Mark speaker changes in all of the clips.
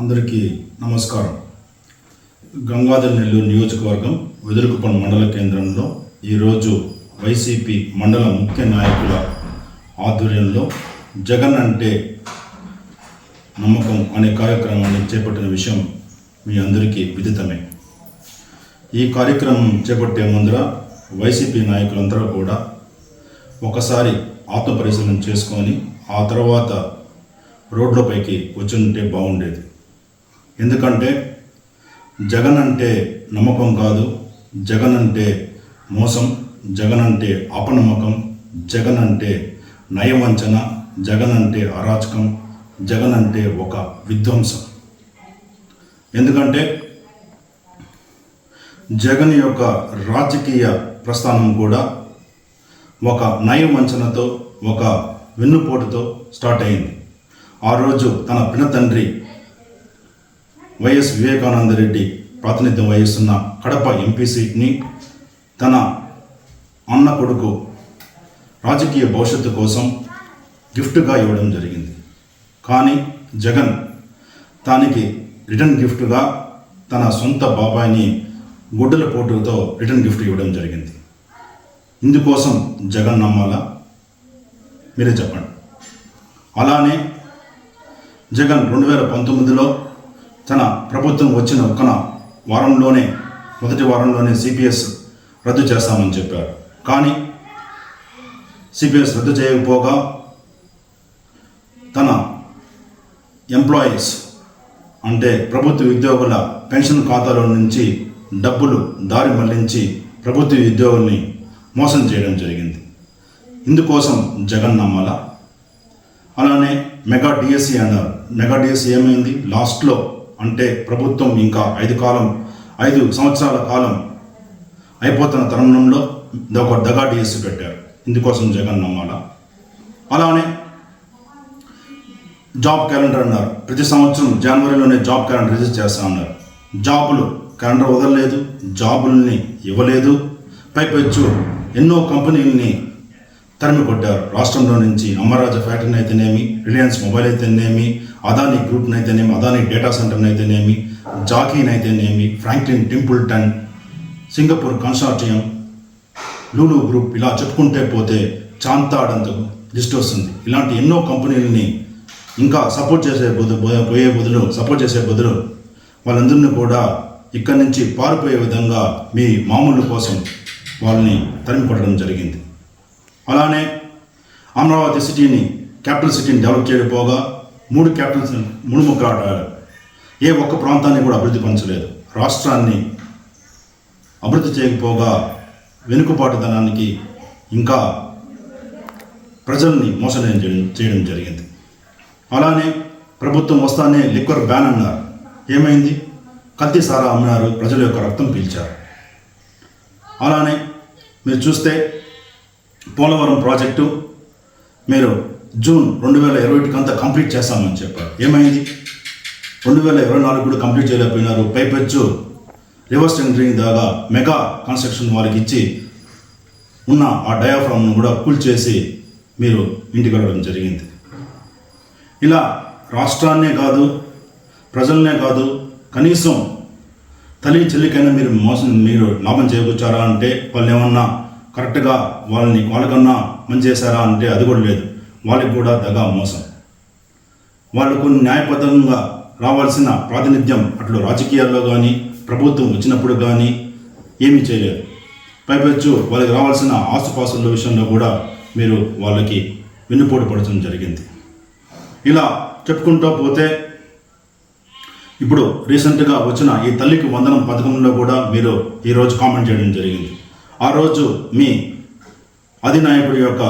Speaker 1: అందరికీ నమస్కారం. గంగాధర్ నెల్లూరు నియోజకవర్గం వెదురుకుపం మండల కేంద్రంలో ఈరోజు వైసీపీ మండల ముఖ్య నాయకుల ఆధ్వర్యంలో జగన్ అంటే నమ్మకం అనే కార్యక్రమాన్ని చేపట్టిన విషయం మీ అందరికీ విదితమే. ఈ కార్యక్రమం చేపట్టే ముందర వైసీపీ నాయకులందరూ కూడా ఒకసారి ఆత్మపరిశీలన చేసుకొని ఆ తర్వాత రోడ్లపైకి వచ్చి ఉంటే బాగుండేది. ఎందుకంటే జగన్ అంటే నమ్మకం కాదు జగన్ అంటే మోసం జగన్ అంటే అపనమ్మకం జగన్ అంటే నయవంచన జగన్ అంటే అరాచకం జగన్ అంటే ఒక విధ్వంసం. ఎందుకంటే జగన్ యొక్క రాజకీయ ప్రస్థానం కూడా ఒక నయవంచనతో ఒక వెన్నుపోటుతో స్టార్ట్ అయింది. ఆ రోజు తన పినతండ్రి వైఎస్ వివేకానంద రెడ్డి ప్రాతినిధ్యం వహిస్తున్న కడప ఎంపీ సీట్ని తన అన్న కొడుకు రాజకీయ భవిష్యత్తు కోసం గిఫ్ట్గా ఇవ్వడం జరిగింది. కానీ జగన్ తానికి రిటర్న్ గిఫ్ట్గా తన సొంత బాబాయిని గుడ్డల పోటుతో రిటర్న్ గిఫ్ట్ ఇవ్వడం జరిగింది. ఇందుకోసం జగన్ నమ్మాలా? మీరే చెప్పండి. అలానే జగన్ రెండు వేల పంతొమ్మిదిలో తన ప్రభుత్వం వచ్చిన ఒక వారంలోనే మొదటి వారంలోనే సిపిఎస్ రద్దు చేస్తామని చెప్పారు. కానీ సిపిఎస్ రద్దు చేయకపోగా తన ఎంప్లాయీస్ అంటే ప్రభుత్వ ఉద్యోగుల పెన్షన్ ఖాతాలో నుంచి డబ్బులు దారి మళ్ళించి ప్రభుత్వ ఉద్యోగుల్ని మోసం చేయడం జరిగింది. ఇందుకోసం జగన్ నమ్మాల. అలానే మెగా డిఎస్సి అన్నారు. మెగా డిఎస్సి ఏమైంది? లాస్ట్లో అంటే ప్రభుత్వం ఇంకా ఐదు కాలం ఐదు సంవత్సరాల కాలం అయిపోతున్న తరుణంలో ఒక దగా డిఎస్సి పెట్టారు. ఇందుకోసం జగన్ నమ్మాల. అలానే జాబ్ క్యాలెండర్ అన్నారు. ప్రతి సంవత్సరం జనవరిలోనే జాబ్ క్యాలెండర్ రిలీజ్ చేస్తా అన్నారు. జాబులు క్యాలెండర్ వదలలేదు జాబుల్ని ఇవ్వలేదు. పైపెచ్చు ఎన్నో కంపెనీలని తరిమి కొట్టారు. రాష్ట్రంలో నుంచి అమరాజ ఫ్యాక్టరీని అయితేనేమి రిలయన్స్ మొబైల్ అయితేనేమి అదానీ గ్రూప్ని అయితేనేమి అదానీ డేటా సెంటర్ని అయితేనేమి జాకీని అయితేనేమి Franklin Templeton Singapore consortium Lulu group ఇలా చెప్పుకుంటే పోతే చాంతాడంత లిస్ట్ వస్తుంది. ఇలాంటి ఎన్నో కంపెనీలని ఇంకా సపోర్ట్ చేసే బదులు పోయే బదులు సపోర్ట్ చేసే బదులు వాళ్ళందరినీ కూడా ఇక్కడి నుంచి పారిపోయే విధంగా మీ మామూలు కోసం వాళ్ళని తరిమి కొట్టడం జరిగింది. అలానే అమరావతి సిటీని క్యాపిటల్ సిటీని డెవలప్ చేయకపోగా మూడు క్యాపిటల్స్ మూడు ముక్కలు ఆడారు. ఏ ఒక్క ప్రాంతాన్ని కూడా అభివృద్ధి పంచలేదు రాష్ట్రాన్ని అభివృద్ధి చేయకపోగా వెనుకబాటుదనానికి ఇంకా ప్రజల్ని మోసం చేయడం జరిగింది. అలానే ప్రభుత్వం వస్తానే లిక్వర్ బ్యాన్ అన్నారు. ఏమైంది? కత్తి సారా అమ్మినారు ప్రజల యొక్క రక్తం పీల్చారు. అలానే మీరు చూస్తే పోలవరం ప్రాజెక్టు మీరు జూన్ రెండు వేల ఇరవై అంతా కంప్లీట్ చేస్తామని చెప్పారు. ఏమైంది? రెండు వేల ఇరవై నాలుగు కూడా కంప్లీట్ చేయలేకపోయినారు. పైపెచ్చు రివర్స్ టెండరింగ్ దాకా మెగా కన్స్ట్రక్షన్ వాళ్ళకి ఇచ్చి ఉన్న ఆ డయాఫ్రామ్ను కూడా కూల్ చేసి మీరు ఇంటికి వెళ్ళడం జరిగింది. ఇలా రాష్ట్రాన్నే కాదు ప్రజలనే కాదు కనీసం తల్లి చెల్లికైనా మీరు మోసం మీరు లాభం చేకూర్చారా అంటే వాళ్ళు ఏమన్నా కరెక్ట్గా వాళ్ళని వాళ్ళకన్నా మంచి చేశారా అంటే అది కూడా లేదు. వాళ్ళకి కూడా దగా మోసం. వాళ్ళకు న్యాయబద్ధంగా రావాల్సిన ప్రాతినిధ్యం అట్లు రాజకీయాల్లో కానీ ప్రభుత్వం వచ్చినప్పుడు కానీ ఏమీ చేయలేదు. పైపెచ్చు వాళ్ళకి రావాల్సిన ఆసుపాసుల విషయంలో కూడా మీరు వాళ్ళకి వెన్నుపోటు పడటం జరిగింది. ఇలా చెప్పుకుంటూ పోతే ఇప్పుడు రీసెంట్గా వచ్చిన ఈ తల్లికి వందనం పథకంలో కూడా మీరు ఈరోజు కామెంట్ చేయడం జరిగింది. ఆ రోజు మీ అధినాయకుడి యొక్క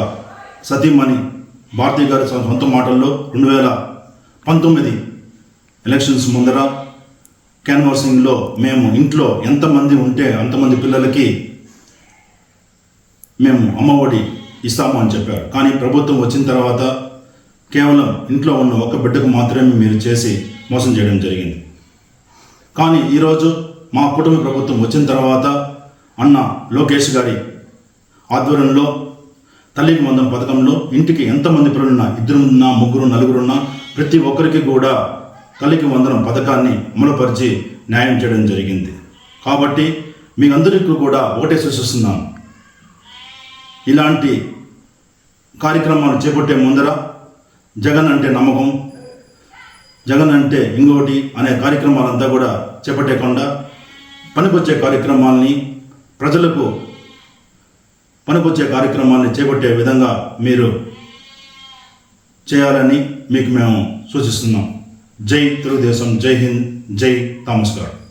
Speaker 1: సతీమణి భారతీ గారి సొంత మాటల్లో రెండు వేల పంతొమ్మిది ఎలక్షన్స్ ముందర క్యాన్వాసింగ్లో మేము ఇంట్లో ఎంతమంది ఉంటే అంతమంది పిల్లలకి మేము అమ్మఒడి ఇస్తాము అని చెప్పారు. కానీ ప్రభుత్వం వచ్చిన తర్వాత కేవలం ఇంట్లో ఉన్న ఒక బిడ్డకు మాత్రమే మీరు చేసి మోసం చేయడం జరిగింది. కానీ ఈరోజు మా కుటుంబ ప్రభుత్వం వచ్చిన తర్వాత అన్న లోకేష్ గారి ఆధ్వర్యంలో తల్లికి వందం పథకంలో ఇంటికి ఎంతమంది పిల్లలున్నా ఇద్దరున్నా ముగ్గురు నలుగురున్నా ప్రతి ఒక్కరికి కూడా తల్లికి వందనం పథకాన్ని అమలుపరిచి న్యాయం చేయడం జరిగింది. కాబట్టి మీ అందరికీ కూడా ఒకటే సూచిస్తున్నాను. ఇలాంటి కార్యక్రమాలు చేపట్టే ముందర జగన్ అంటే నమ్మకం జగన్ అంటే ఇంకోటి అనే కార్యక్రమాలంతా కూడా చేపట్టకుండా పనికొచ్చే కార్యక్రమాల్ని ప్రజలకు పనికొచ్చే కార్యక్రమాన్ని చేపట్టే విధంగా మీరు చేయాలని మీకు మేము సూచిస్తున్నాం. జై తెలుగుదేశం జై హింద్ జై థామస్ గారు